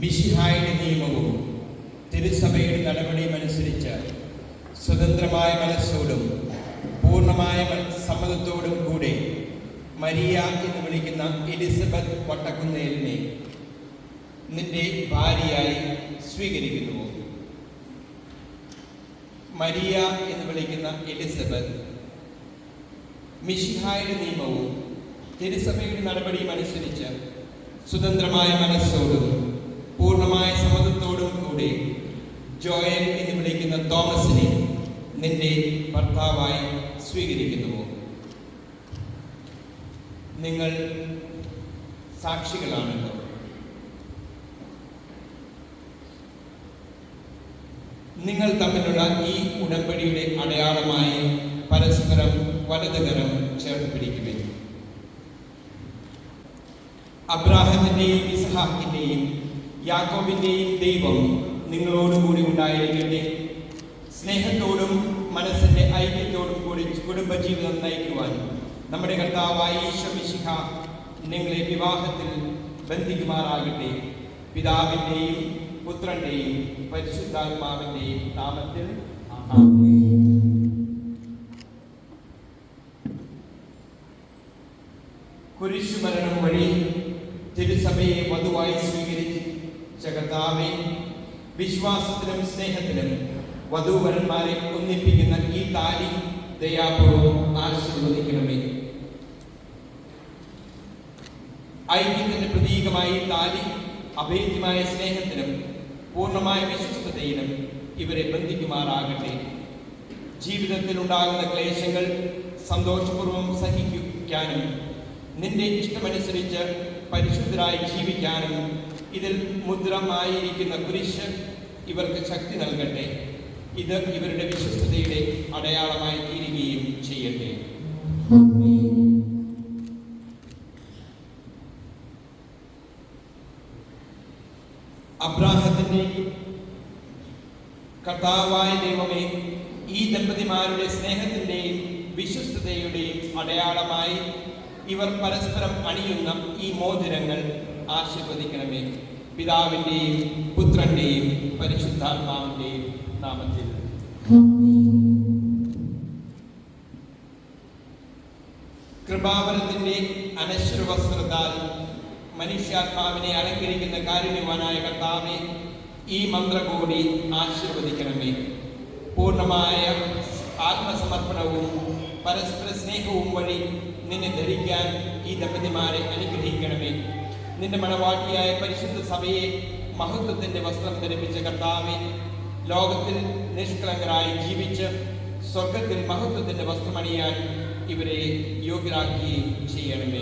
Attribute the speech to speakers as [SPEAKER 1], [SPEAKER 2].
[SPEAKER 1] മിഷിഹായുടെ നിയമവും തിരുസഭയുടെ നടപടിയും അനുസരിച്ച് സ്വതന്ത്രമായ മനസ്സോടും പൂർണമായ സമ്മതത്തോടും കൂടെ മരിയ എന്ന് വിളിക്കുന്ന എലിസബത്ത് വട്ടക്കുന്നേലിനെ നിന്റെ ഭാര്യയായി സ്വീകരിക്കുന്നുവോ മരിയ എന്ന് വിളിക്കുന്ന എലിസബത്ത് മിഷിഹായുടെ നിയമവും തിരുസഭയുടെ നടപടിയും അനുസരിച്ച് സ്വതന്ത്രമായ മനസ്സോടും പൂർണമായ സമ്മതത്തോടും കൂടെ ജോയൽ എന്ന് വിളിക്കുന്ന തോമസിനെ നിന്റെ ഭർത്താവായി സ്വീകരിക്കുന്നുവോ? നിങ്ങൾ സാക്ഷികളാണല്ലോ. നിങ്ങൾ തമ്മിലുള്ള ഈ ഉടമ്പടിയുടെ അടയാളമായി പരസ്പരം വലതുകരം ചേർത്ത് പിടിക്കുവിൻ. അബ്രാഹത്തിന്റെയും ഇസ്ഹാക്കിന്റെയും യാക്കോബിന്റെയും ദൈവം നിങ്ങളോടുകൂടി ഉണ്ടായിരിക്കട്ടെ. സ്നേഹത്തോടും മനസ്സിന്റെ ഐക്യത്തോടും കൂടി കുടുംബജീവിതം നയിക്കുവാനും നമ്മുടെ കർത്താവായ ഈശ്വമിശിഖ നിങ്ങളെ വിവാഹത്തിൽ ബന്ധിക്കുമാറാകട്ടെ. പിതാവിന്റെയും പുത്രന്റെയും പരിശുദ്ധാത്മാവിന്റെയും നാമത്തിൽ കുരിശുമരണം വഴി തിരുസഭയെ വധുവായി സ്വീകരിച്ച് കർത്താവെ വിശ്വാസത്തിലും സ്നേഹത്തിലും വധൂവരന്മാരെ ഒന്നിപ്പിക്കുന്ന ഈ താലി ദയാപൂർവം ആശീർവദിക്കണമേ ഐക്യത്തിന്റെ പ്രതീകമായി താലി അഭേദ്യമായ സ്നേഹത്തിനും പൂർണമായ വിശ്വസ്തതയിലും ഇവരെ ബന്ധിക്കുമാറാകട്ടെ. ജീവിതത്തിൽ ഉണ്ടാകുന്ന ക്ലേശങ്ങൾ സന്തോഷപൂർവം സഹിക്കാനും നിന്റെ ഇഷ്ടമനുസരിച്ച് പരിശുദ്ധരായി ജീവിക്കാനും ഇതിൽ മുദ്രമായിരിക്കുന്ന കുരിശ് ഇവർക്ക് ശക്തി നൽകട്ടെ. ഇത് ഇവരുടെ വിശ്വസ്തയുടെ അടയാളമായി തീരുകയും ചെയ്യട്ടെ. അബ്രാഹത്തിന്റെ കർത്താവായ ദൈവമേ ഈ ദമ്പതിമാരുടെ സ്നേഹത്തിന്റെയും വിശ്വസ്തതയുടെയും അടയാളമായി ഇവർ പരസ്പരം അണിയുന്ന ഈ മോതിരങ്ങൾ ആശീർവദിക്കണമേ. പിതാവിന്റെയും പുത്രന്റെയും പരിശുദ്ധാത്മാവിന്റെയും നാമത്തിൽ അനശ്വര വസ്ത്രത്താൽ മനുഷ്യാത്മാവിനെ അലങ്കരിക്കുന്ന കാരുണ്യവാനായ കർത്താവെ ഈ മന്ത്രകൂടി ആശീർവദിക്കണമേ. പൂർണമായ ആത്മസമർപ്പണവും പരസ്പര സ്നേഹവും വഴി നിന്നെ ധരിക്കാൻ ഈ ദമ്പതിമാരെ അനുഗ്രഹിക്കണമേ. നിന്റെ മണവാട്ടിയായ പരിശുദ്ധ സഭയെ മഹത്വത്തിന്റെ വസ്ത്രം ധരിപ്പിച്ച കർത്താവെ ലോകത്തിൽ നിഷ്കളങ്കരായി ജീവിച്ച് സ്വർഗത്തിൽ മഹത്വത്തിന്റെ വസ്ത്രമണിയാൻ ഇവരെ യോഗ്യരാക്കുകയും ചെയ്യണമേ.
[SPEAKER 2] ആമേൻ